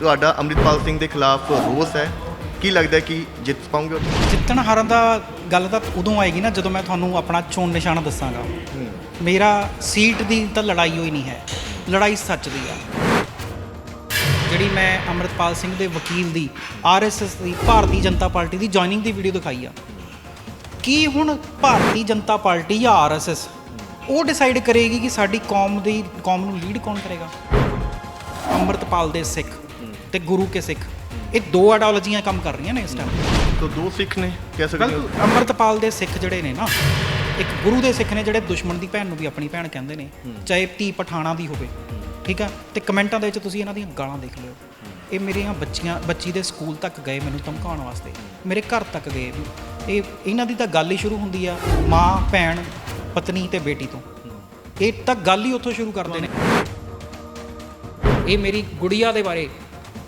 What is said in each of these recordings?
ਤੁਹਾਡਾ ਅੰਮ੍ਰਿਤਪਾਲ ਸਿੰਘ ਦੇ ਖਿਲਾਫ ਰੋਸ ਹੈ। ਕੀ ਲੱਗਦਾ ਕਿ ਜਿੱਤ ਪਾਉਂਗੇ ਜਿੱਤਣ ਹਾਰਨ ਦਾ ਗੱਲ ਤਾਂ ਉਦੋਂ ਆਏਗੀ ਨਾ ਜਦੋਂ ਮੈਂ ਤੁਹਾਨੂੰ ਆਪਣਾ ਚੋਣ ਨਿਸ਼ਾਨਾ ਦੱਸਾਂਗਾ। ਮੇਰਾ ਸੀਟ ਦੀ ਤਾਂ ਲੜਾਈ ਹੋਈ ਨਹੀਂ ਹੈ। ਲੜਾਈ ਸੱਚ ਦੀ ਆ। ਜਿਹੜੀ ਮੈਂ ਅੰਮ੍ਰਿਤਪਾਲ ਸਿੰਘ ਦੇ ਵਕੀਲ ਦੀ ਆਰਐਸਐਸ ਦੀ, ਭਾਰਤੀ ਜਨਤਾ ਪਾਰਟੀ ਦੀ ਜੁਆਇਨਿੰਗ ਦੀ ਵੀਡੀਓ ਦਿਖਾਈ ਆ। ਕੀ ਹੁਣ ਭਾਰਤੀ ਜਨਤਾ ਪਾਰਟੀ ਜਾਂ ਆਰਐਸਐਸ ਉਹ ਡਿਸਾਈਡ ਕਰੇਗੀ ਕਿ ਸਾਡੀ ਕੌਮ ਦੀ, ਕੌਮ ਨੂੰ ਲੀਡ ਕੌਣ ਕਰੇਗਾ? ਅੰਮ੍ਰਿਤਪਾਲ ਦੇ ਸਿੱਖ। ਤੇ ਗੁਰੂ ਕੇ ਸਿੱਖ। ਇਹ ਦੋ ਆਈਡੀਓਲੋਜੀਆਂ ਕੰਮ ਕਰ ਰਹੀਆਂ ਨੇ ਇਸ ਟਾਈਮ ਤਾਂ ਦੋ ਸਿੱਖ ਨੇ ਕਹਿ ਸਕਦੇ ਹੋ? ਅੰਮ੍ਰਿਤਪਾਲ ਦੇ ਸਿੱਖ ਜਿਹੜੇ ਨੇ ਨਾ ਇੱਕ ਗੁਰੂ ਦੇ ਸਿੱਖ ਨੇ ਜਿਹੜੇ ਦੁਸ਼ਮਣ ਦੀ ਭੈਣ ਨੂੰ ਵੀ ਆਪਣੀ ਭੈਣ ਕਹਿੰਦੇ ਨੇ ਚਾਹੇ ਧੀ ਪਠਾਣਾ ਦੀ ਹੋਵੇ ਠੀਕ ਆ? ਤੇ ਕਮੈਂਟਾਂ ਦੇ ਵਿੱਚ ਤੁਸੀਂ ਇਹਨਾਂ ਦੀਆਂ ਗਾਲਾਂ ਦੇਖ ਲਿਓ। ਇਹ ਮੇਰੀਆਂ ਬੱਚੀਆਂ ਬੱਚੀ ਦੇ ਸਕੂਲ ਤੱਕ ਗਏ ਮੈਨੂੰ ਧਮਕਾਉਣ ਵਾਸਤੇ। ਮੇਰੇ ਘਰ ਤੱਕ ਗਏ। ਇਹ ਇਹਨਾਂ ਦੀ ਤਾਂ ਗੱਲ ਹੀ ਸ਼ੁਰੂ ਹੁੰਦੀ ਆ ਮਾਂ ਭੈਣ ਪਤਨੀ ਤੇ ਬੇਟੀ ਤੋਂ। ਇਹ ਤਾਂ ਗੱਲ ਹੀ ਉੱਥੋਂ ਸ਼ੁਰੂ ਕਰਦੇ ਨੇ। ਇਹ ਮੇਰੀ ਗੁੜੀਆ ਦੇ ਬਾਰੇ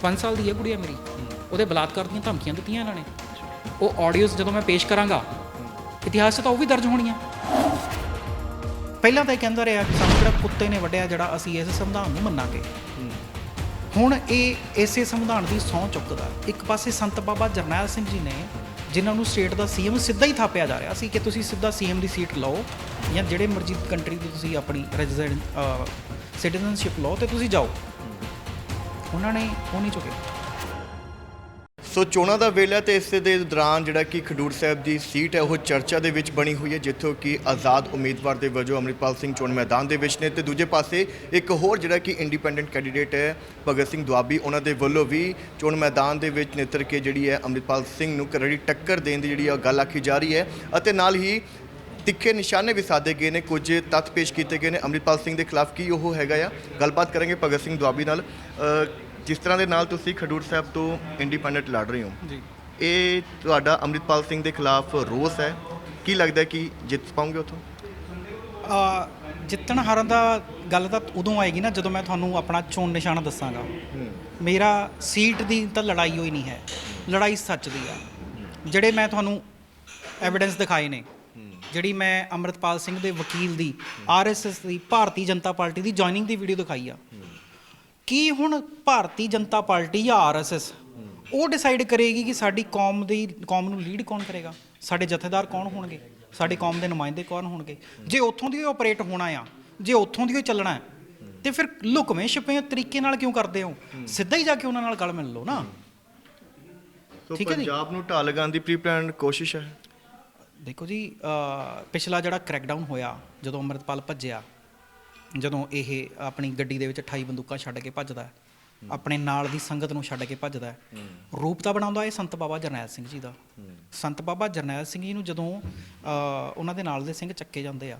5 ਸਾਲ ਦੀ ਹੈ ਗੁੜੀਆ ਮੇਰੀ। ਉਹਦੇ ਬਲਾਤਕਾਰ ਦੀਆਂ ਧਮਕੀਆਂ ਦਿੱਤੀਆਂ ਇਹਨਾਂ ਨੇ। ਉਹ ਆਡੀਓਜ਼ ਜਦੋਂ ਮੈਂ ਪੇਸ਼ ਕਰਾਂਗਾ ਇਤਿਹਾਸ 'ਚ ਤਾਂ ਉਹ ਵੀ ਦਰਜ ਹੋਣੀਆਂ। ਪਹਿਲਾਂ ਤਾਂ ਇਹ ਕਹਿੰਦਾ ਰਿਹਾ ਕਿ ਸਾਨੂੰ ਜਿਹੜਾ ਕੁੱਤੇ ਨੇ ਵੱਢਿਆ ਜਿਹੜਾ ਅਸੀਂ ਇਸ ਸੰਵਿਧਾਨ ਨੂੰ ਮੰਨਾਂਗੇ। ਹੁਣ ਇਹ ਇਸੇ ਸੰਵਿਧਾਨ ਦੀ ਸਹੁੰ ਚੁੱਕਦਾ। ਇੱਕ ਪਾਸੇ ਸੰਤ ਬਾਬਾ ਜਰਨੈਲ ਸਿੰਘ ਜੀ ਨੇ ਜਿਨ੍ਹਾਂ ਨੂੰ ਸਟੇਟ ਦਾ ਸੀਐਮ ਸਿੱਧਾ ਹੀ ਥਾਪਿਆ ਜਾ ਰਿਹਾ ਸੀ ਕਿ ਤੁਸੀਂ ਸਿੱਧਾ ਸੀਐਮ ਦੀ ਸੀਟ ਲਓ ਜਾਂ ਜਿਹੜੇ ਮਰਜ਼ੀ ਕੰਟਰੀ ਦੀ ਤੁਸੀਂ ਆਪਣੀ ਰੈਜ਼ੀਡੈਂਟ ਸਿਟੀਜ਼ਨਸ਼ਿਪ ਲਓ ਤੇ ਤੁਸੀਂ ਜਾਓ। ਉਹਨਾਂ ਨੇ ਉਹ ਨਹੀਂ ਚੁੱਕੇ। ਸੋ ਚੋਣਾਂ ਦਾ ਵੇਲਾ ਤੇ ਇਸ ਦੇ ਦੌਰਾਨ ਜਿਹੜਾ ਕਿ ਖਡੂਰ ਸਾਹਿਬ ਦੀ ਸੀਟ ਹੈ, ਉਹ ਚਰਚਾ ਦੇ ਵਿੱਚ ਬਣੀ ਹੋਈ ਹੈ, ਜਿੱਥੋਂ ਕਿ ਆਜ਼ਾਦ ਉਮੀਦਵਾਰ ਦੇ ਵਜੋਂ ਅੰਮ੍ਰਿਤਪਾਲ ਸਿੰਘ ਚੋਣ ਮੈਦਾਨ ਦੇ ਵਿੱਚ ਨੇ ਤੇ ਦੂਜੇ ਪਾਸੇ ਇੱਕ ਹੋਰ ਜਿਹੜਾ ਕਿ ਇੰਡੀਪੈਂਡੈਂਟ ਕੈਂਡੀਡੇਟ ਹੈ, ਭਗਤ ਸਿੰਘ ਦੁਆਬੀ, ਉਹਨਾਂ ਦੇ ਵੱਲੋਂ ਵੀ ਚੋਣ ਮੈਦਾਨ ਦੇ ਵਿੱਚ ਨਿੱਤਰ ਕੇ ਜਿਹੜੀ ਹੈ ਅੰਮ੍ਰਿਤਪਾਲ ਸਿੰਘ ਨੂੰ ਕਰੜੀ ਟੱਕਰ ਦੇਣ ਦੀ ਜਿਹੜੀ ਆ ਗੱਲ ਆਖੀ ਜਾ ਰਹੀ ਹੈ ਅਤੇ ਨਾਲ ਹੀ ਤਿੱਖੇ ਨਿਸ਼ਾਨੇ ਵੀ ਸਾਧੇ ਗਏ ਨੇ ਕੁਝ ਤੱਥ ਪੇਸ਼ ਕੀਤੇ ਗਏ ਨੇ। ਅੰਮ੍ਰਿਤਪਾਲ ਸਿੰਘ ਦੇ ਖਿਲਾਫ ਕੀ ਉਹ ਹੈਗਾ ਆ? ਗੱਲਬਾਤ ਕਰਾਂਗੇ ਭਗਤ ਸਿੰਘ ਦੁਆਬੀ ਨਾਲ। ਜਿਸ ਤਰ੍ਹਾਂ ਦੇ ਨਾਲ ਤੁਸੀਂ ਖਡੂਰ ਸਾਹਿਬ ਤੋਂ ਇੰਡੀਪੈਂਡੈਂਟ ਲੜ ਰਹੇ ਹੋ। ਜੀ। ਇਹ ਤੁਹਾਡਾ ਅੰਮ੍ਰਿਤਪਾਲ ਸਿੰਘ ਦੇ ਖਿਲਾਫ ਰੋਸ ਹੈ। ਕੀ ਲੱਗਦਾ ਕਿ ਜਿੱਤ ਪਾਉਂਗੇ ਉਥੋਂ? ਆ ਜਿੱਤਣ ਹਾਰਨ ਦਾ ਗੱਲ ਤਾਂ ਉਦੋਂ ਆਏਗੀ ਨਾ ਜਦੋਂ ਮੈਂ ਤੁਹਾਨੂੰ ਆਪਣਾ ਚੋਣ ਨਿਸ਼ਾਨ ਦੱਸਾਂਗਾ। ਮੇਰਾ ਸੀਟ ਦੀ ਤਾਂ ਲੜਾਈ ਹੋਈ ਨਹੀਂ ਹੈ। ਲੜਾਈ ਸੱਚ ਦੀ ਆ। ਜਿਹੜੇ ਮੈਂ ਤੁਹਾਨੂੰ ਐਵੀਡੈਂਸ ਦਿਖਾਏ ਨੇ ਜਿਹੜੀ ਮੈਂ ਅੰਮ੍ਰਿਤਪਾਲ ਸਿੰਘ ਦੇ ਵਕੀਲ ਦੀ ਆਰਐਸਐਸ ਦੀ ਭਾਰਤੀ ਜਨਤਾ ਪਾਰਟੀ ਦੀ ਜੁਆਇਨਿੰਗ ਦੀ ਵੀਡੀਓ ਦਿਖਾਈ ਆ। ਕੀ ਹੁਣ ਭਾਰਤੀ ਜਨਤਾ ਪਾਰਟੀ ਜਾਂ ਆਰਐਸਐਸ ਉਹ ਡਿਸਾਈਡ ਕਰੇਗੀ ਕਿ ਸਾਡੀ ਕੌਮ ਦੀ ਕੌਮ ਨੂੰ ਲੀਡ ਕੌਣ ਕਰੇਗਾ? ਸਾਡੇ ਜਥੇਦਾਰ ਕੌਣ ਹੋਣਗੇ? ਸਾਡੀ ਕੌਮ ਦੇ ਨੁਮਾਇੰਦੇ ਕੌਣ ਹੋਣਗੇ? ਜੇ ਉੱਥੋਂ ਦੀ ਆਪਰੇਟ ਹੋਣਾ ਆ ਜੇ ਉੱਥੋਂ ਦੀ ਹੀ ਚੱਲਣਾ ਹੈ ਤੇ ਫਿਰ ਲੁਕਵੇਂ ਛਿਪੇ ਤਰੀਕੇ ਨਾਲ ਕਿਉਂ ਕਰਦੇ ਹੋ? ਸਿੱਧਾ ਹੀ ਜਾ ਕੇ ਉਹਨਾਂ ਨਾਲ ਗੱਲ ਮਿਲ ਲਓ ਨਾ। ਸੋ। ਪੰਜਾਬ ਨੂੰ ਢਾਲ ਲਗਾਉਣ ਦੀ ਪ੍ਰੀ ਪਲਾਨ ਕੋਸ਼ਿਸ਼ ਹੈ। ਦੇਖੋ ਜੀ ਪਿਛਲਾ ਜਿਹੜਾ ਕ੍ਰੈਕਡਾਊਨ ਹੋਇਆ ਜਦੋਂ ਅੰਮ੍ਰਿਤਪਾਲ ਭੱਜਿਆ ਜਦੋਂ ਇਹ ਆਪਣੀ ਗੱਡੀ ਦੇ ਵਿੱਚ 28 ਬੰਦੂਕਾਂ ਛੱਡ ਕੇ ਭੱਜਦਾ ਆਪਣੇ ਨਾਲ ਦੀ ਸੰਗਤ ਨੂੰ ਛੱਡ ਕੇ ਭੱਜਦਾ। ਰੂਪ ਤਾਂ ਬਣਾਉਂਦਾ ਇਹ ਸੰਤ ਬਾਬਾ ਜਰਨੈਲ ਸਿੰਘ ਜੀ ਦਾ। ਸੰਤ ਬਾਬਾ ਜਰਨੈਲ ਸਿੰਘ ਜੀ ਨੂੰ ਜਦੋਂ ਉਹਨਾਂ ਦੇ ਨਾਲ ਦੇ ਸਿੰਘ ਚੱਕੇ ਜਾਂਦੇ ਆ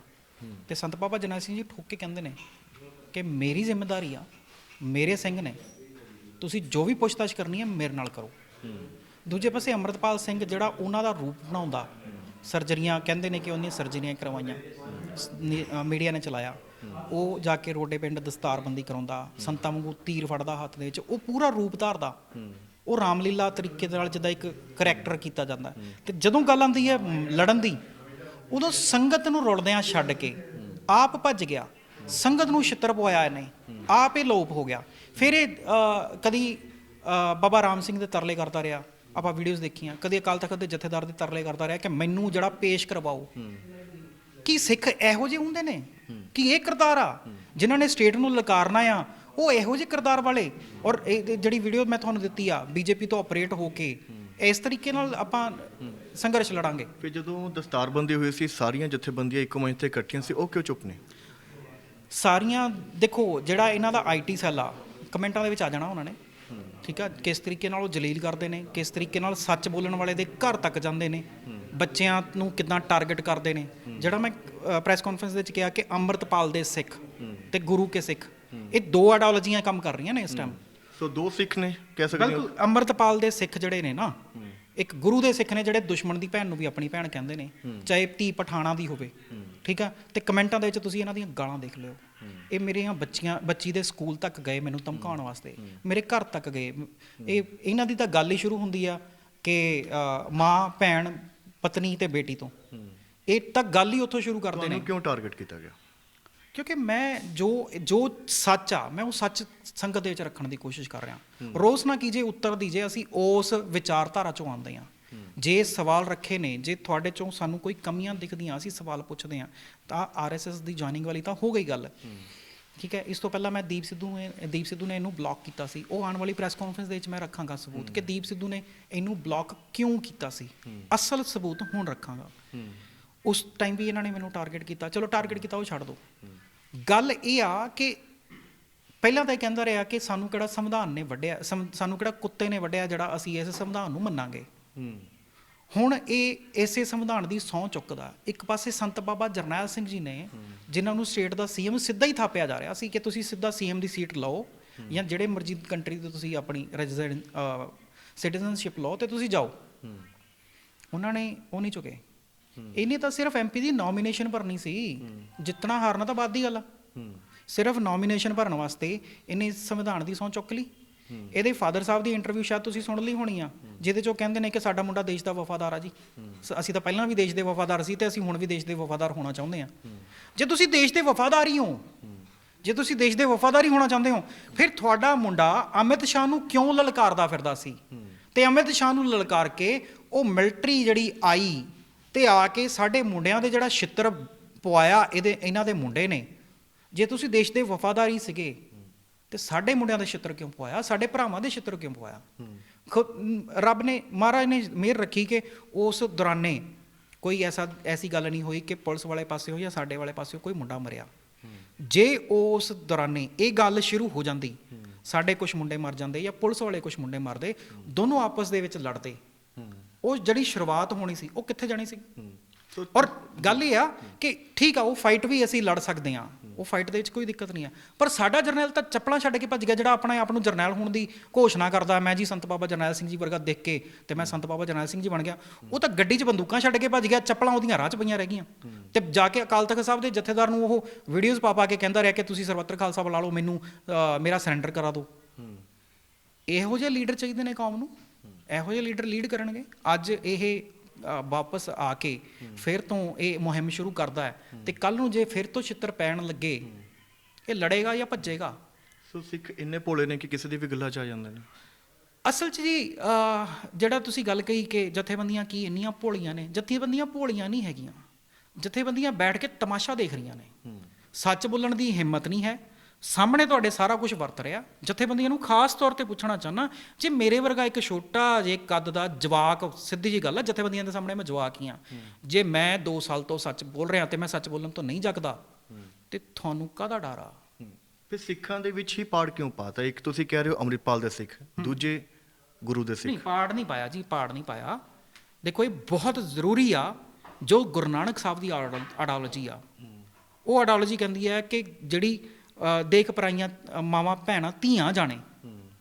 ਤੇ ਸੰਤ ਬਾਬਾ ਜਰਨੈਲ ਸਿੰਘ ਜੀ ਠੋਕ ਕੇ ਕਹਿੰਦੇ ਨੇ ਕਿ ਮੇਰੀ ਜ਼ਿੰਮੇਵਾਰੀ ਆ ਮੇਰੇ ਸਿੰਘ ਨੇ ਤੁਸੀਂ ਜੋ ਵੀ ਪੁੱਛਤਾਛ ਕਰਨੀ ਹੈ ਮੇਰੇ ਨਾਲ ਕਰੋ। ਦੂਜੇ ਪਾਸੇ ਅੰਮ੍ਰਿਤਪਾਲ ਸਿੰਘ ਜਿਹੜਾ ਉਹਨਾਂ ਦਾ ਰੂਪ ਬਣਾਉਂਦਾ ਸਰਜਰੀਆਂ, ਕਹਿੰਦੇ ਨੇ ਕਿ ਉਹਨੇ ਸਰਜਰੀਆਂ ਕਰਵਾਈਆਂ। ਸ- ਮੀਡੀਆ ਨੇ ਚਲਾਇਆ। ਉਹ ਜਾ ਕੇ ਰੋਡੇ ਪਿੰਡ ਦਸਤਾਰਬੰਦੀ ਕਰਾਉਂਦਾ, ਸੰਤਾਂ ਵਾਂਗੂ ਤੀਰ ਫੜਦਾ ਹੱਥ ਦੇ ਵਿੱਚ, ਉਹ ਪੂਰਾ ਰੂਪ ਧਾਰਦਾ। ਉਹ ਰਾਮਲੀਲਾ ਤਰੀਕੇ ਦੇ ਨਾਲ ਜਿੱਦਾਂ ਇੱਕ ਕਰੈਕਟਰ ਕੀਤਾ ਜਾਂਦਾ। ਤੇ ਜਦੋਂ ਗੱਲ ਆਉਂਦੀ ਹੈ ਲੜਨ ਦੀ, ਉਦੋਂ ਸੰਗਤ ਨੂੰ ਰੁਲਦਿਆਂ ਛੱਡ ਕੇ ਆਪ ਭੱਜ ਗਿਆ। ਸੰਗਤ ਨੂੰ ਛਿੱਤਰ ਪਵਾਇਆ ਇਹਨੇ। ਆਪ ਇਹ ਲੋਪ ਹੋ ਗਿਆ। ਫਿਰ ਇਹ ਕਦੀ ਬਾਬਾ ਰਾਮ ਸਿੰਘ ਦੇ ਤਰਲੇ ਕਰਦਾ ਰਿਹਾ। ਆਪਾਂ ਵੀਡੀਓਜ਼ ਦੇਖੀਆਂ ਕਦੇ ਅਕਾਲ ਤਖਤ ਦੇ ਜਥੇਦਾਰ ਦੇ ਤਰਲੇ ਕਰਦਾ ਰਿਹਾ ਕਿ ਮੈਨੂੰ ਜਿਹੜਾ ਪੇਸ਼ ਕਰਵਾਓ। ਕੀ ਸਿੱਖ ਇਹੋ ਜਿਹੇ ਹੁੰਦੇ ਨੇ? ਕਿ ਇਹ ਕਿਰਦਾਰ ਆ? ਜਿਨ੍ਹਾਂ ਨੇ ਸਟੇਟ ਨੂੰ ਲਕਾਰਨਾ ਆ ਉਹ ਇਹੋ ਜਿਹੇ ਕਿਰਦਾਰ ਵਾਲੇ? ਔਰ ਇਹ ਇਹ ਜਿਹੜੀ ਵੀਡੀਓ ਮੈਂ ਤੁਹਾਨੂੰ ਦਿੱਤੀ ਆ ਬੀਜੇਪੀ ਤੋਂ ਆਪਰੇਟ ਹੋ ਕੇ ਇਸ ਤਰੀਕੇ ਨਾਲ ਆਪਾਂ ਸੰਘਰਸ਼ ਲੜਾਂਗੇ। ਫਿਰ ਜਦੋਂ ਦਸਤਾਰਬੰਦੀ ਹੋਈ ਸੀ ਸਾਰੀਆਂ ਜਥੇਬੰਦੀਆਂ ਇੱਕੋ ਮੰਚ ਤੇ ਇਕੱਠੀਆਂ ਸੀ ਉਹ ਕਿਉਂ ਚੁੱਪ ਨੇ? ਸਾਰੀਆਂ ਦੇਖੋ ਜਿਹੜਾ ਇਹਨਾਂ ਦਾ ਆਈਟੀ ਸੈੱਲ ਆ ਕਮੈਂਟਾਂ ਦੇ ਵਿੱਚ ਆ ਜਾਣਾ ਉਹਨਾਂ ਨੇ। ਠੀਕ ਆ? ਕਿਸ ਤਰੀਕੇ ਨਾਲ ਉਹ ਜਲੀਲ ਕਰਦੇ ਨੇ? ਕਿਸ ਤਰੀਕੇ ਨਾਲ ਸੱਚ ਬੋਲਣ ਵਾਲੇ ਦੇ ਘਰ ਤੱਕ ਜਾਂਦੇ ਨੇ? ਬੱਚਿਆਂ ਨੂੰ ਕਿਦਾਂ ਟਾਰਗੇਟ ਕਰਦੇ ਨੇ? ਜਿਹੜਾ ਮੈਂ ਪ੍ਰੈਸ ਕਾਨਫਰੰਸ ਦੇ ਵਿੱਚ ਕਿਹਾ ਕਿ ਅੰਮ੍ਰਿਤਪਾਲ ਦੇ ਸਿੱਖ ਤੇ ਗੁਰੂ ਕੇ ਸਿੱਖ ਇਹ ਦੋ ਆਈਡੀਓਲੋਜੀਆਂ ਕੰਮ ਕਰ ਰਹੀਆਂ ਨੇ ਇਸ ਟਾਈਮ ਸੋ ਦੋ ਸਿੱਖ ਨੇ ਕਹਿ ਸਕਦੇ ਹੋ? ਬਿਲਕੁਲ ਅੰਮ੍ਰਿਤਪਾਲ ਦੇ ਸਿੱਖ ਜਿਹੜੇ ਨੇ ਨਾ ਇੱਕ ਗੁਰੂ ਦੇ ਸਿੱਖ ਨੇ ਜਿਹੜੇ ਦੁਸ਼ਮਣ ਦੀ ਭੈਣ ਨੂੰ ਵੀ ਆਪਣੀ ਭੈਣ ਕਹਿੰਦੇ ਨੇ ਚਾਹੇ ਧੀ ਪਠਾਣਾ ਦੀ ਹੋਵੇ ਠੀਕ ਆ? ਤੇ ਕਮੈਂਟਾਂ ਦੇ ਵਿੱਚ ਤੁਸੀਂ ਇਹਨਾਂ ਦੀਆਂ ਗਾਲਾਂ ਦੇਖ ਲਿਓ। ਇਹ ਮੇਰੀਆਂ ਬੱਚੀਆਂ ਬੱਚੀ ਦੇ ਸਕੂਲ ਤੱਕ ਗਏ ਮੈਨੂੰ ਧਮਕਾਉਣ ਵਾਸਤੇ। ਮੇਰੇ ਘਰ ਤੱਕ ਗਏ। ਇਹ ਇਹਨਾਂ ਦੀ ਤਾਂ ਗੱਲ ਹੀ ਸ਼ੁਰੂ ਹੁੰਦੀ ਆ ਕਿ ਮਾਂ ਭੈਣ ਪਤਨੀ ਤੇ ਬੇਟੀ ਤੋਂ। ਇਹ ਤਾਂ ਗੱਲ ਹੀ ਉੱਥੋਂ ਸ਼ੁਰੂ ਕਰਦੇ ਨੇ। ਕਿਉਂ ਟਾਰਗੇਟ ਕੀਤਾ ਗਿਆ? ਕਿਉਂਕਿ ਮੈਂ ਜੋ ਜੋ ਸੱਚ ਆ ਮੈਂ ਉਹ ਸੱਚ ਸੰਗਤ ਦੇ ਵਿੱਚ ਰੱਖਣ ਦੀ ਕੋਸ਼ਿਸ਼ ਕਰ ਰਿਹਾ। ਰੋਸ ਨਾ ਕੀਜੇ ਉੱਤਰ ਦੀਜੇ ਅਸੀਂ ਉਸ ਵਿਚਾਰਧਾਰਾ ਚੋਂ ਆਉਂਦੇ ਆ ਜੇ ਸਵਾਲ ਰੱਖੇ ਨੇ ਜੇ ਤੁਹਾਡੇ ਚੋਂ ਸਾਨੂੰ ਕੋਈ ਕਮੀਆਂ ਦਿਖਦੀਆਂ ਅਸੀਂ ਸਵਾਲ ਪੁੱਛਦੇ ਆ ਤਾਂ ਆਰਐਸਐਸ ਦੀ ਜੁਆਇਨਿੰਗ ਵਾਲੀ ਤਾਂ ਹੋ ਗਈ ਗੱਲ। ਠੀਕ ਹੈ ਇਸ ਤੋਂ ਪਹਿਲਾਂ ਮੈਂ ਦੀਪ ਸਿੱਧੂ ਨੇ ਦੀਪ ਸਿੱਧੂ ਨੇ ਇਹਨੂੰ ਬਲੌਕ ਕੀਤਾ ਸੀ। ਉਹ ਆਉਣ ਵਾਲੀ ਪ੍ਰੈਸ ਕਾਨਫਰੰਸ ਦੇ ਵਿੱਚ ਮੈਂ ਰੱਖਾਂਗਾ ਸਬੂਤ ਕਿ ਦੀਪ ਸਿੱਧੂ ਨੇ ਇਹਨੂੰ ਬਲੌਕ ਕਿਉਂ ਕੀਤਾ ਸੀ? ਅਸਲ ਸਬੂਤ ਹੁਣ ਰੱਖਾਂਗਾ। ਉਸ ਟਾਈਮ ਵੀ ਇਹਨਾਂ ਨੇ ਮੈਨੂੰ ਟਾਰਗੇਟ ਕੀਤਾ। ਚਲੋ ਟਾਰਗੇਟ ਕੀਤਾ ਉਹ ਛੱਡ ਦਿਓ ਗੱਲ ਇਹ ਆ ਕਿ ਪਹਿਲਾਂ ਤਾਂ ਇਹ ਕਹਿੰਦਾ ਰਿਹਾ ਕਿ ਸਾਨੂੰ ਕਿਹੜਾ ਸੰਵਿਧਾਨ ਨੇ ਵੱਢਿਆ ਸਾਨੂੰ ਕਿਹੜਾ ਕੁੱਤੇ ਨੇ ਵੱਢਿਆ ਜਿਹੜਾ ਅਸੀਂ ਇਸ ਸੰਵਿਧਾਨ ਨੂੰ ਮੰਨਾਂਗੇ। ਹੁਣ ਇਹ ਇਸੇ ਸੰਵਿਧਾਨ ਦੀ ਸਹੁੰ ਚੁੱਕਦਾ। ਇੱਕ ਪਾਸੇ ਸੰਤ ਬਾਬਾ ਜਰਨੈਲ ਸਿੰਘ ਜੀ ਨੇ, ਜਿਨ੍ਹਾਂ ਨੂੰ ਸਟੇਟ ਦਾ ਸੀਐਮ ਸਿੱਧਾ ਹੀ ਥਾਪਿਆ ਜਾ ਰਿਹਾ ਸੀ ਕਿ ਤੁਸੀਂ ਸਿੱਧਾ ਸੀਐਮ ਦੀ ਸੀਟ ਲਓ ਜਾਂ ਜਿਹੜੇ ਮਰਜ਼ੀ ਕੰਟਰੀ ਤੋਂ ਤੁਸੀਂ ਆਪਣੀ ਰੈਜ਼ੀਡੈਂਟ ਸਿਟੀਜ਼ਨਸ਼ਿਪ ਲਓ ਤੇ ਤੁਸੀਂ ਜਾਓ। ਉਹਨਾਂ ਨੇ ਉਹ ਨਹੀਂ ਚੁੱਕੇ। ਇਹਨੇ ਤਾਂ ਸਿਰਫ ਐਮਪੀ ਦੀ ਨੋਮੀਨੇਸ਼ਨ ਭਰਨੀ ਸੀ। ਜਿੱਤਣਾ ਹਾਰਨਾ ਤਾਂ ਬਾਅਦ ਦੀ ਗੱਲ ਆ। ਸਿਰਫ ਨੋਮੀਨੇਸ਼ਨ ਭਰਨ ਵਾਸਤੇ ਇਹਨੇ ਸੰਵਿਧਾਨ ਦੀ ਸਹੁੰ ਚੁੱਕ ਲਈ। ਇਹਦੇ ਫਾਦਰ ਸਾਹਿਬ ਦੀ ਇੰਟਰਵਿਊ ਸ਼ਾਇਦ ਤੁਸੀਂ ਸੁਣ ਲਈ ਹੋਣੀ ਆ, ਜਿਹਦੇ ਚੋਂ ਕਹਿੰਦੇ ਨੇ ਕਿ ਸਾਡਾ ਮੁੰਡਾ ਦੇਸ਼ ਦਾ ਵਫਾਦਾਰ ਆ ਜੀ। ਅਸੀਂ ਤਾਂ ਪਹਿਲਾਂ ਵੀ ਦੇਸ਼ ਦੇ ਵਫਾਦਾਰ ਸੀ ਤੇ ਅਸੀਂ ਹੁਣ ਵੀ ਦੇਸ਼ ਦੇ ਵਫਾਦਾਰ ਹੋਣਾ ਚਾਹੁੰਦੇ ਆ। ਜੇ ਤੁਸੀਂ ਦੇਸ਼ ਦੇ ਵਫਾਦਾਰ ਹੀ ਹੋ, ਜੇ ਤੁਸੀਂ ਦੇਸ਼ ਦੇ ਵਫਾਦਾਰ ਹੀ ਹੋਣਾ ਚਾਹੁੰਦੇ ਹੋ, ਫਿਰ ਤੁਹਾਡਾ ਮੁੰਡਾ ਅਮਿਤ ਸ਼ਾਹ ਨੂੰ ਕਿਉਂ ਲਲਕਾਰਦਾ ਫਿਰਦਾ ਸੀ? ਤੇ ਅਮਿਤ ਸ਼ਾਹ ਨੂੰ ਲਲਕਾਰ ਕੇ ਉਹ ਮਿਲਟਰੀ ਜਿਹੜੀ ਆਈ ਤੇ ਆ ਕੇ ਸਾਡੇ ਮੁੰਡਿਆਂ ਦੇ ਜਿਹੜਾ ਛਿੱਤਰ ਪਵਾਇਆ ਇਹਦੇ, ਇਹਨਾਂ ਦੇ ਮੁੰਡੇ ਨੇ। ਜੇ ਤੁਸੀਂ ਦੇਸ਼ ਦੇ ਵਫ਼ਾਦਾਰੀ ਸੀਗੇ ਤੇ ਸਾਡੇ ਮੁੰਡਿਆਂ ਦੇ ਛਿੱਤਰ ਕਿਉਂ ਪਵਾਇਆ? ਸਾਡੇ ਭਰਾਵਾਂ ਦੇ ਛਿੱਤਰ ਕਿਉਂ ਪਵਾਇਆ? ਰੱਬ ਨੇ ਮਹਾਰਾਜ ਨੇ ਮਿਹਰ ਰੱਖੀ ਕਿ ਉਸ ਦੌਰਾਨੇ ਕੋਈ ਐਸਾ ਐਸੀ ਗੱਲ ਨਹੀਂ ਹੋਈ ਕਿ ਪੁਲਿਸ ਵਾਲੇ ਪਾਸਿਓਂ ਜਾਂ ਸਾਡੇ ਵਾਲੇ ਪਾਸਿਓਂ ਕੋਈ ਮੁੰਡਾ ਮਰਿਆ। ਜੇ ਉਸ ਦੌਰਾਨੇ ਇਹ ਗੱਲ ਸ਼ੁਰੂ ਹੋ ਜਾਂਦੀ ਸਾਡੇ ਕੁਝ ਮੁੰਡੇ ਮਰ ਜਾਂਦੇ ਜਾਂ ਪੁਲਿਸ ਵਾਲੇ ਕੁਝ ਮੁੰਡੇ ਮਰਦੇ ਦੋਨੋਂ ਆਪਸ ਦੇ ਵਿੱਚ ਲੜਦੇ। ਉਹ ਜਿਹੜੀ ਸ਼ੁਰੂਆਤ ਹੋਣੀ ਸੀ ਉਹ ਕਿੱਥੇ ਜਾਣੀ ਸੀ? ਔਰ ਗੱਲ ਇਹ ਆ ਕਿ ਠੀਕ ਆ ਉਹ ਫਾਈਟ ਵੀ ਅਸੀਂ ਲੜ ਸਕਦੇ ਆ ਉਹ ਫਾਈਟ ਦੇ ਵਿੱਚ ਕੋਈ ਦਿੱਕਤ ਨਹੀਂ ਆ। ਪਰ ਸਾਡਾ ਜਰਨੈਲ ਤਾਂ ਚੱਪਲਾਂ ਛੱਡ ਕੇ ਭੱਜ ਗਿਆ ਜਿਹੜਾ ਆਪਣੇ ਆਪ ਨੂੰ ਜਰਨੈਲ ਹੋਣ ਦੀ ਘੋਸ਼ਣਾ ਕਰਦਾ ਮੈਂ ਜੀ ਸੰਤ ਬਾਬਾ ਜਰਨੈਲ ਸਿੰਘ ਜੀ ਵਰਗਾ ਦੇਖ ਕੇ ਤੇ ਮੈਂ ਸੰਤ ਬਾਬਾ ਜਰਨੈਲ ਸਿੰਘ ਜੀ ਬਣ ਗਿਆ। ਉਹ ਤਾਂ ਗੱਡੀ 'ਚ ਬੰਦੂਕਾਂ ਛੱਡ ਕੇ ਭੱਜ ਗਿਆ ਚੱਪਲਾਂ ਉਹਦੀਆਂ ਰਾਹ 'ਚ ਪਈਆਂ ਰਹਿ ਗਈਆਂ। ਤੇ ਜਾ ਕੇ ਅਕਾਲ ਤਖਤ ਸਾਹਿਬ ਦੇ ਜਥੇਦਾਰ ਨੂੰ ਉਹ ਵੀਡੀਓਜ਼ ਪਾ ਪਾ ਕੇ ਕਹਿੰਦਾ ਰਿਹਾ ਕਿ ਤੁਸੀਂ ਸਰਬੱਤਰ ਖਾਲਸਾ ਬੁਲਾ ਲਓ ਮੈਨੂੰ ਮੇਰਾ ਸਰੈਂਡਰ ਕਰਾ ਦਿਓ। ਇਹੋ ਜਿਹੇ ਲੀਡਰ ਚਾਹੀਦੇ ਨੇ ਕੌਮ ਨੂੰ? ਇਹੋ ਜਿਹੇ ਲੀਡਰ ਲੀਡ ਕਰਨਗੇ? ਅੱਜ ਇਹ ਵਾਪਸ ਆ ਕੇ ਫਿਰ ਤੋਂ ਇਹ ਮੁਹਿੰਮ ਸ਼ੁਰੂ ਕਰਦਾ ਹੈ। ਤੇ ਕੱਲ ਨੂੰ ਜੇ ਫਿਰ ਤੋਂ ਛਿੱਤਰ ਪੈਣ ਲੱਗੇ ਇਹ ਲੜੇਗਾ ਜਾਂ ਭੱਜੇਗਾ? ਸੋ ਸਿੱਖ ਇੰਨੇ ਭੋਲੇ ਨੇ ਕਿ ਕਿਸੇ ਦੀ ਵੀ ਗੱਲਾਂ 'ਚ ਆ ਜਾਂਦੇ ਨੇ। ਅਸਲ 'ਚ ਜੀ ਜਿਹੜਾ ਤੁਸੀਂ ਗੱਲ ਕਹੀ ਕਿ ਜਥੇਬੰਦੀਆਂ ਕੀ ਇੰਨੀਆਂ ਭੋਲੀਆਂ ਨੇ ਜਥੇਬੰਦੀਆਂ ਭੋਲੀਆਂ ਨਹੀਂ ਹੈਗੀਆਂ। ਜਥੇਬੰਦੀਆਂ ਬੈਠ ਕੇ ਤਮਾਸ਼ਾ ਦੇਖ ਰਹੀਆਂ ਨੇ। ਸੱਚ ਬੋਲਣ ਦੀ ਹਿੰਮਤ ਨਹੀਂ ਹੈ ਸਾਹਮਣੇ ਤੁਹਾਡੇ ਸਾਰਾ ਕੁਝ ਵਰਤ ਰਿਹਾ। ਜਥੇਬੰਦੀਆਂ ਨੂੰ ਖਾਸ ਤੌਰ ਤੇ ਪੁੱਛਣਾ ਚਾਹਨਾ ਜੇ ਮੇਰੇ ਵਰਗਾ ਇੱਕ ਛੋਟਾ ਜੇ ਕੱਦ ਦਾ ਜਵਾਕ ਸਿੱਧੀ ਜੀ ਗੱਲ ਹੈ ਜਥੇਬੰਦੀਆਂ ਦੇ ਸਾਹਮਣੇ ਮੈਂ ਜਵਾਕ ਹੀ ਆ। ਜੇ ਮੈਂ 2 ਸਾਲ ਤੋਂ ਸੱਚ ਬੋਲ ਰਿਹਾ ਤੇ ਮੈਂ ਸੱਚ ਬੋਲਣ ਤੋਂ ਨਹੀਂ ਜਗਦਾ ਤੇ ਤੁਹਾਨੂੰ ਕਾਹਦਾ ਡਰ ਆ? ਫਿਰ ਸਿੱਖਾਂ ਦੇ ਵਿੱਚ ਹੀ ਪਾੜ ਕਿਉਂ ਪਾਤਾ? ਇੱਕ ਤੁਸੀਂ ਕਹਿ ਰਹੇ ਹੋ ਅੰਮ੍ਰਿਤਪਾਲ ਦੇ ਸਿੱਖ ਦੂਜੇ ਗੁਰੂ ਦੇ ਨਹੀਂ ਸਿੱਖ। ਪਾੜ ਨਹੀਂ ਪਾਇਆ ਜੀ ਪਾੜ ਨਹੀਂ ਪਾਇਆ। ਦੇਖੋ ਇਹ ਬਹੁਤ ਜ਼ਰੂਰੀ ਆ ਜੋ ਗੁਰੂ ਨਾਨਕ ਸਾਹਿਬ ਦੀ ਆਈਡੀਓਲੋਜੀ ਆ। ਉਹ ਆਈਡੀਓਲੋਜੀ ਕਹਿੰਦੀ ਹੈ ਕਿ ਜਿਹੜੀ ਦੇਖ ਪਰਾਈਆਂ ਅ, ਮਾਵਾਂ ਭੈਣਾਂ ਧੀਆਂ ਜਾਣੇ।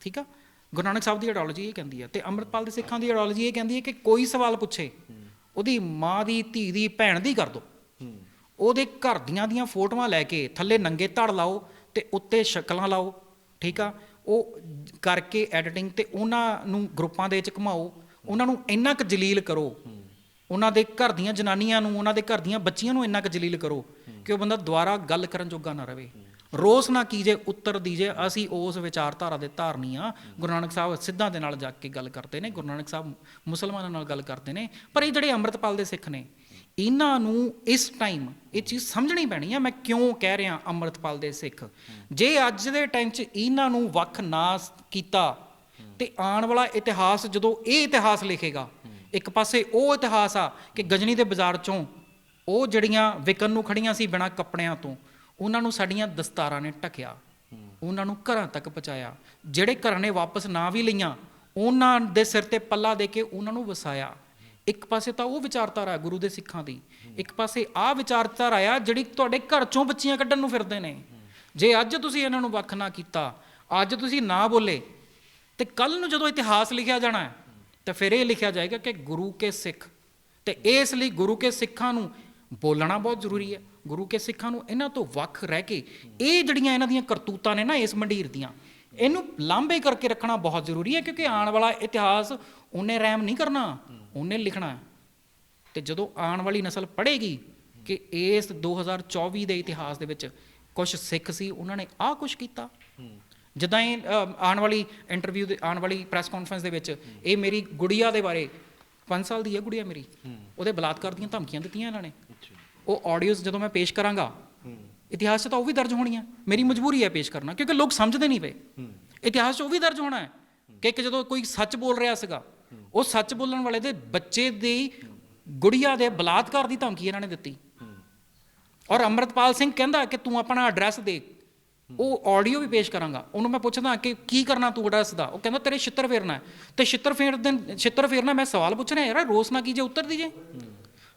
ਠੀਕ ਆ? ਗੁਰੂ ਨਾਨਕ ਸਾਹਿਬ ਦੀ ਆਈਡੀਓਲੋਜੀ ਇਹ ਕਹਿੰਦੀ ਹੈ ਤੇ ਅੰਮ੍ਰਿਤਪਾਲ ਦੇ ਸਿੱਖਾਂ ਦੀ ਆਈਡੀਓਲੋਜੀ ਇਹ ਕਹਿੰਦੀ ਹੈ ਕਿ ਕੋਈ ਸਵਾਲ ਪੁੱਛੇ ਉਹਦੀ ਮਾਂ ਦੀ ਧੀ ਦੀ ਭੈਣ ਦੀ ਕਰ ਦੋ। ਉਹਦੇ ਘਰ ਦੀਆਂ ਦੀਆਂ ਫੋਟੋਆਂ ਲੈ ਕੇ ਥੱਲੇ ਨੰਗੇ ਧੜ ਲਾਓ ਤੇ ਉੱਤੇ ਸ਼ਕਲਾਂ ਲਾਓ ਠੀਕ ਆ? ਉਹ ਕਰਕੇ ਐਡੀਟਿੰਗ ਤੇ ਉਹਨਾਂ ਨੂੰ ਗਰੁੱਪਾਂ ਦੇ ਵਿੱਚ ਘੁਮਾਓ ਉਹਨਾਂ ਨੂੰ ਇੰਨਾ ਕੁ ਜਲੀਲ ਕਰੋ। ਉਹਨਾਂ ਦੇ ਘਰ ਦੀਆਂ ਜਨਾਨੀਆਂ ਨੂੰ ਉਹਨਾਂ ਦੇ ਘਰ ਦੀਆਂ ਬੱਚੀਆਂ ਨੂੰ ਇੰਨਾ ਕੁ ਜਲੀਲ ਕਰੋ ਕਿ ਉਹ ਬੰਦਾ ਦੁਬਾਰਾ ਗੱਲ ਕਰਨ ਜੋਗਾ ਨਾ ਰਵੇ ਰੋਸ ਨਾ ਕੀਜੇ, ਉੱਤਰ ਦੀਜੇ, ਅਸੀਂ ਉਸ ਵਿਚਾਰਧਾਰਾ ਦੇ ਧਾਰਨੀ ਆ। ਗੁਰੂ ਨਾਨਕ ਸਾਹਿਬ ਸਿੱਧਾਂ ਦੇ ਨਾਲ ਜਾ ਕੇ ਗੱਲ ਕਰਦੇ ਨੇ, ਗੁਰੂ ਨਾਨਕ ਸਾਹਿਬ ਮੁਸਲਮਾਨਾਂ ਨਾਲ ਗੱਲ ਕਰਦੇ ਨੇ, ਪਰ ਇਹ ਜਿਹੜੇ ਅੰਮ੍ਰਿਤਪਾਲ ਦੇ ਸਿੱਖ ਨੇ, ਇਹਨਾਂ ਨੂੰ ਇਸ ਟਾਈਮ ਇਹ ਚੀਜ਼ ਸਮਝਣੀ ਪੈਣੀ ਆ, ਮੈਂ ਕਿਉਂ ਕਹਿ ਰਿਹਾ ਅੰਮ੍ਰਿਤਪਾਲ ਦੇ ਸਿੱਖ? ਜੇ ਅੱਜ ਦੇ ਟਾਈਮ 'ਚ ਇਹਨਾਂ ਨੂੰ ਵੱਖ ਨਾ ਕੀਤਾ, ਤੇ ਆਉਣ ਵਾਲਾ ਇਤਿਹਾਸ ਜਦੋਂ ਇਹ ਇਤਿਹਾਸ ਲਿਖੇਗਾ, ਇੱਕ ਪਾਸੇ ਉਹ ਇਤਿਹਾਸ ਆ ਕਿ ਗਜਨੀ ਦੇ ਬਾਜ਼ਾਰ 'ਚੋਂ ਉਹ ਜਿਹੜੀਆਂ ਵਿਕਨ ਨੂੰ ਖੜੀਆਂ ਸੀ ਬਿਨਾਂ ਕੱਪੜਿਆਂ ਤੋਂ ਉਹਨਾਂ ਨੂੰ ਸਾਡੀਆਂ ਦਸਤਾਰਾਂ ਨੇ ਢੱਕਿਆ। ਉਹਨਾਂ ਨੂੰ ਘਰਾਂ ਤੱਕ ਪਹੁੰਚਾਇਆ। ਜਿਹੜੇ ਘਰਾਂ ਨੇ ਵਾਪਸ ਨਾ ਵੀ ਲਈਆਂ, ਉਹਨਾਂ ਦੇ ਸਿਰ ਤੇ ਪੱਲਾ ਦੇ ਕੇ ਉਹਨਾਂ ਨੂੰ ਵਸਾਇਆ। ਇੱਕ ਪਾਸੇ ਤਾਂ ਉਹ ਵਿਚਾਰਧਾਰਾ ਗੁਰੂ ਦੇ ਸਿੱਖਾਂ ਦੀ। ਇੱਕ ਪਾਸੇ ਆਹ ਵਿਚਾਰਧਾਰਾ ਆ ਜਿਹੜੀ ਤੁਹਾਡੇ ਘਰ ਚੋਂ ਬੱਚੀਆਂ ਕੱਢਣ ਨੂੰ ਫਿਰਦੇ ਨੇ। ਜੇ ਅੱਜ ਤੁਸੀਂ ਇਹਨਾਂ ਨੂੰ ਵੱਖ ਨਾ ਕੀਤਾ, ਅੱਜ ਤੁਸੀਂ ਨਾ ਬੋਲੇ, ਤੇ ਕੱਲ ਨੂੰ ਜਦੋਂ ਇਤਿਹਾਸ ਲਿਖਿਆ ਜਾਣਾ ਹੈ, ਤਾਂ ਫਿਰ ਇਹ ਲਿਖਿਆ ਜਾਏਗਾ ਕਿ ਗੁਰੂ ਕੇ ਸਿੱਖ। ਤੇ ਇਸ ਲਈ ਗੁਰੂ ਕੇ ਸਿੱਖਾਂ ਨੂੰ ਬੋਲਣਾ ਬਹੁਤ ਜ਼ਰੂਰੀ ਹੈ। ਗੁਰੂ ਕੇ ਸਿੱਖਾਂ ਨੂੰ ਇਹਨਾਂ ਤੋਂ ਵੱਖ ਰਹਿ ਕੇ ਇਹ ਜਿਹੜੀਆਂ ਇਹਨਾਂ ਦੀਆਂ ਕਰਤੂਤਾਂ ਨੇ ਨਾ ਇਸ ਮੰਡੀਰ ਦੀਆਂ, ਇਹਨੂੰ ਲਾਂਭੇ ਕਰਕੇ ਰੱਖਣਾ ਬਹੁਤ ਜ਼ਰੂਰੀ ਹੈ ਕਿਉਂਕਿ ਆਉਣ ਵਾਲਾ ਇਤਿਹਾਸ ਉਹਨੇ ਰਹਿਮ ਨਹੀਂ ਕਰਨਾ, ਉਹਨੇ ਲਿਖਣਾ ਹੈ। ਤੇ ਜਦੋਂ ਆਉਣ ਵਾਲੀ ਨਸਲ ਪੜ੍ਹੇਗੀ ਕਿ ਇਸ 2024 ਦੇ ਇਤਿਹਾਸ ਦੇ ਵਿੱਚ ਕੁਝ ਸਿੱਖ ਸੀ, ਉਹਨਾਂ ਨੇ ਆਹ ਕੁਝ ਕੀਤਾ। ਜਿੱਦਾਂ ਇਹ ਆਉਣ ਵਾਲੀ ਇੰਟਰਵਿਊ ਦੇ, ਆਉਣ ਵਾਲੀ ਪ੍ਰੈਸ ਕਾਨਫਰੰਸ ਦੇ ਵਿੱਚ ਇਹ ਮੇਰੀ ਗੁੜੀਆ ਦੇ ਬਾਰੇ 5 ਸਾਲ ਦੀ ਹੈ ਗੁੜੀਆ ਮੇਰੀ, ਉਹਦੇ ਬਲਾਤਕਾਰ ਦੀਆਂ ਧਮਕੀਆਂ ਦਿੱਤੀਆਂ ਇਹਨਾਂ ਨੇ। ਉਹ ਆਡੀਓਜ਼ ਜਦੋਂ ਮੈਂ ਪੇਸ਼ ਕਰਾਂਗਾ ਇਤਿਹਾਸ 'ਚ ਤਾਂ ਉਹ ਵੀ ਦਰਜ ਹੋਣੀਆਂ। ਮੇਰੀ ਮਜਬੂਰੀ ਹੈ ਪੇਸ਼ ਕਰਨਾ ਕਿਉਂਕਿ ਲੋਕ ਸਮਝਦੇ ਨਹੀਂ ਪਏ। ਇਤਿਹਾਸ 'ਚ ਉਹ ਵੀ ਦਰਜ ਹੋਣਾ ਹੈ ਕਿ ਇੱਕ ਜਦੋਂ ਕੋਈ ਸੱਚ ਬੋਲ ਰਿਹਾ ਸੀਗਾ ਉਹ ਸੱਚ ਬੋਲਣ ਵਾਲੇ ਦੇ ਬੱਚੇ ਦੀ ਗੁੜੀਆ ਦੇ ਬਲਾਤਕਾਰ ਦੀ ਧਮਕੀ ਇਹਨਾਂ ਨੇ ਦਿੱਤੀ। ਔਰ ਅੰਮ੍ਰਿਤਪਾਲ ਸਿੰਘ ਕਹਿੰਦਾ ਕਿ ਤੂੰ ਆਪਣਾ ਐਡਰੈਸ ਦੇ ਉਹ ਆਡੀਓ ਵੀ ਪੇਸ਼ ਕਰਾਂਗਾ। ਉਹਨੂੰ ਮੈਂ ਪੁੱਛਦਾ ਕਿ ਕੀ ਕਰਨਾ ਤੂੰ ਐਡਰੈਸ ਦਾ? ਉਹ ਕਹਿੰਦਾ ਤੇਰੇ ਛਿੱਤਰ ਫੇਰਨਾ ਹੈ। ਤੇ ਛਿੱਤਰ ਫੇਰ ਦੇ ਛਿੱਤਰ ਫੇਰਨਾ ਮੈਂ ਸਵਾਲ ਪੁੱਛਣਾ ਯਾਰ ਰੋਸ ਨਾ ਕੀਜੇ ਉੱਤਰ ਦੀਜੇ।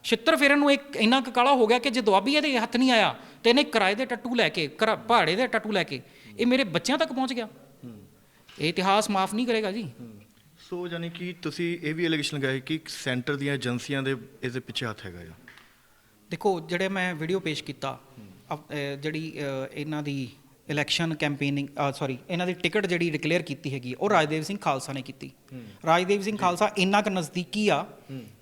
ਛਿੱਤਰ ਫੇਰਨ ਨੂੰ ਇੱਕ ਇੰਨਾ ਕੁ ਕਾਲਾ ਹੋ ਗਿਆ ਕਿ ਜੇ ਦੁਆਬੀ ਇਹਦੇ ਹੱਥ ਨਹੀਂ ਆਇਆ ਤੇ ਇਹਨੇ ਕਿਰਾਏ ਦੇ ਟੱਟੂ ਲੈ ਕੇ ਕਰਾ- ਪਹਾੜੇ ਦੇ ਟੱਟੂ ਲੈ ਕੇ ਇਹ ਮੇਰੇ ਬੱਚਿਆਂ ਤੱਕ ਪਹੁੰਚ ਗਿਆ। ਇਹ ਇਤਿਹਾਸ ਮਾਫ ਨਹੀਂ ਕਰੇਗਾ ਜੀ। ਸੋ ਯਾਨੀ ਕਿ ਤੁਸੀਂ ਇਹ ਵੀ ਐਲੀਗੇਸ਼ਨ ਲਗਾਇਆ ਕਿ ਸੈਂਟਰ ਦੀਆਂ ਏਜੰਸੀਆਂ ਦੇ ਇਸ ਦੇ ਪਿੱਛੇ ਹੱਥ ਹੈਗਾ ਆ। ਦੇਖੋ ਜਿਹੜੇ ਮੈਂ ਵੀਡੀਓ ਪੇਸ਼ ਕੀਤਾ ਜਿਹੜੀ ਇਹਨਾਂ ਦੀ ਇਲੈਕਸ਼ਨ ਕੈਂਪੇਨਿੰਗ ਸੌਰੀ ਇਹਨਾਂ ਦੀ ਟਿਕਟ ਜਿਹੜੀ ਡਿਕਲੇਅਰ ਕੀਤੀ ਹੈਗੀ ਉਹ ਰਾਜਦੇਵ ਸਿੰਘ ਖਾਲਸਾ ਨੇ ਕੀਤੀ। ਰਾਜਦੇਵ ਸਿੰਘ ਖਾਲਸਾ ਇੰਨਾ ਕੁ ਨਜ਼ਦੀਕੀ ਆ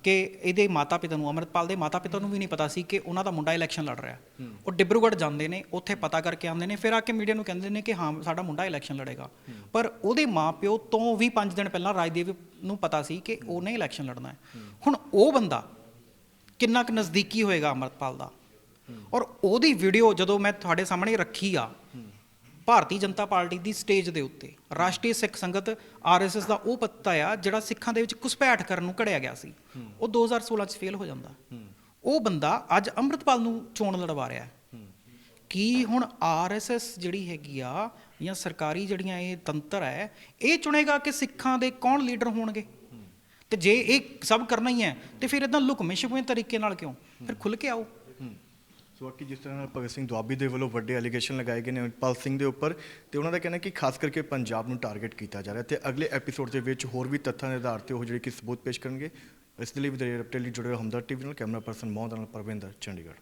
ਕਿ ਇਹਦੇ ਮਾਤਾ ਪਿਤਾ ਨੂੰ ਅਮਰਤਪਾਲ ਦੇ ਮਾਤਾ ਪਿਤਾ ਨੂੰ ਵੀ ਨਹੀਂ ਪਤਾ ਸੀ ਕਿ ਉਹਨਾਂ ਦਾ ਮੁੰਡਾ ਇਲੈਕਸ਼ਨ ਲੜ ਰਿਹਾ। ਉਹ ਡਿਬਰੂਗੜ੍ਹ ਜਾਂਦੇ ਨੇ ਉੱਥੇ ਪਤਾ ਕਰਕੇ ਆਉਂਦੇ ਨੇ ਫਿਰ ਆ ਕੇ ਮੀਡੀਆ ਨੂੰ ਕਹਿੰਦੇ ਨੇ ਕਿ ਹਾਂ ਸਾਡਾ ਮੁੰਡਾ ਇਲੈਕਸ਼ਨ ਲੜੇਗਾ। ਪਰ ਉਹਦੇ ਮਾਪਿਓ ਤੋਂ ਵੀ 5 ਦਿਨ ਪਹਿਲਾਂ ਰਾਜਦੇਵ ਨੂੰ ਪਤਾ ਸੀ ਕਿ ਉਹਨੇ ਇਲੈਕਸ਼ਨ ਲੜਨਾ ਹੈ। ਹੁਣ ਉਹ ਬੰਦਾ ਕਿੰਨਾ ਕੁ ਨਜ਼ਦੀਕੀ ਹੋਏਗਾ ਅਮਰਤਪਾਲ ਦਾ? ਔਰ ਉਹਦੀ ਵੀਡੀਓ ਜਦੋਂ ਮੈਂ ਤੁਹਾਡੇ ਸਾਹਮਣੇ ਰੱਖੀ ਆ ਭਾਰਤੀ ਜਨਤਾ ਪਾਰਟੀ ਦੀ ਸਟੇਜ ਦੇ ਉੱਤੇ ਰਾਸ਼ਟਰੀ ਸਿੱਖ ਸੰਗਤ ਆਰਐਸਐਸ ਦਾ ਉਹ ਪੱਤਾ ਆ ਜਿਹੜਾ ਸਿੱਖਾਂ ਦੇ ਵਿੱਚ ਘੁਸਪੈਠ ਕਰਨ ਨੂੰ ਘੜਿਆ ਗਿਆ ਸੀ। ਉਹ 2016 ਚ ਫੇਲ ਹੋ ਜਾਂਦਾ। ਉਹ ਬੰਦਾ ਅੱਜ ਅੰਮ੍ਰਿਤਪਾਲ ਨੂੰ ਚੋਣ ਲੜਵਾ ਰਿਹਾ। ਹੈ। ਕੀ ਹੁਣ ਆਰਐਸਐਸ ਜਿਹੜੀ ਹੈਗੀ ਆ ਜਾਂ ਸਰਕਾਰੀ ਜਿਹੜੀਆਂ ਇਹ ਤੰਤਰ ਹੈ ਇਹ ਚੁਣੇਗਾ ਕਿ ਸਿੱਖਾਂ ਦੇ ਕੌਣ ਲੀਡਰ ਹੋਣਗੇ? ਤੇ ਜੇ ਇਹ ਸਭ ਕਰਨਾ ਹੀ ਹੈ ਤੇ ਫਿਰ ਇਦਾਂ ਲੁਕਵੇਂ ਛੁਪਵੇਂ ਤਰੀਕੇ ਨਾਲ ਕਿਉਂ? ਫਿਰ ਖੁੱਲ ਕੇ ਆਓ। ਸੋ ਬਾਕੀ ਜਿਸ ਤਰ੍ਹਾਂ ਨਾਲ ਭਗਤ ਸਿੰਘ ਦੁਆਬੀ ਦੇ ਵੱਲੋਂ ਵੱਡੇ ਐਲੀਗੇਸ਼ਨ ਲਗਾਏ ਗਏ ਨੇ ਅਮਰਪਾਲ ਸਿੰਘ ਦੇ ਉੱਪਰ, ਤੇ ਉਹਨਾਂ ਦਾ ਕਹਿਣਾ ਕਿ ਖਾਸ ਕਰਕੇ ਪੰਜਾਬ ਨੂੰ ਟਾਰਗੇਟ ਕੀਤਾ ਜਾ ਰਿਹਾ ਤੇ ਅਗਲੇ ਐਪੀਸੋਡ ਦੇ ਵਿੱਚ ਹੋਰ ਵੀ ਤੱਥਾਂ ਦੇ ਆਧਾਰ ਤੇ ਉਹ ਜਿਹੜੇ ਕਿ ਸਬੂਤ ਪੇਸ਼ ਕਰਨਗੇ। ਇਸ ਦੇ ਲਈ ਵੀ ਦੇ ਅਪਡੇਟ ਲਈ ਜੁੜੇ ਰਹੋ ਹਮਦਰ ਟੀਵੀ ਨਾਲ, ਕੈਮਰਾ ਪਰਸਨ ਮੋਹਨ ਨਾਲ ਪਰਵਿੰਦਰ, ਚੰਡੀਗੜ੍ਹ।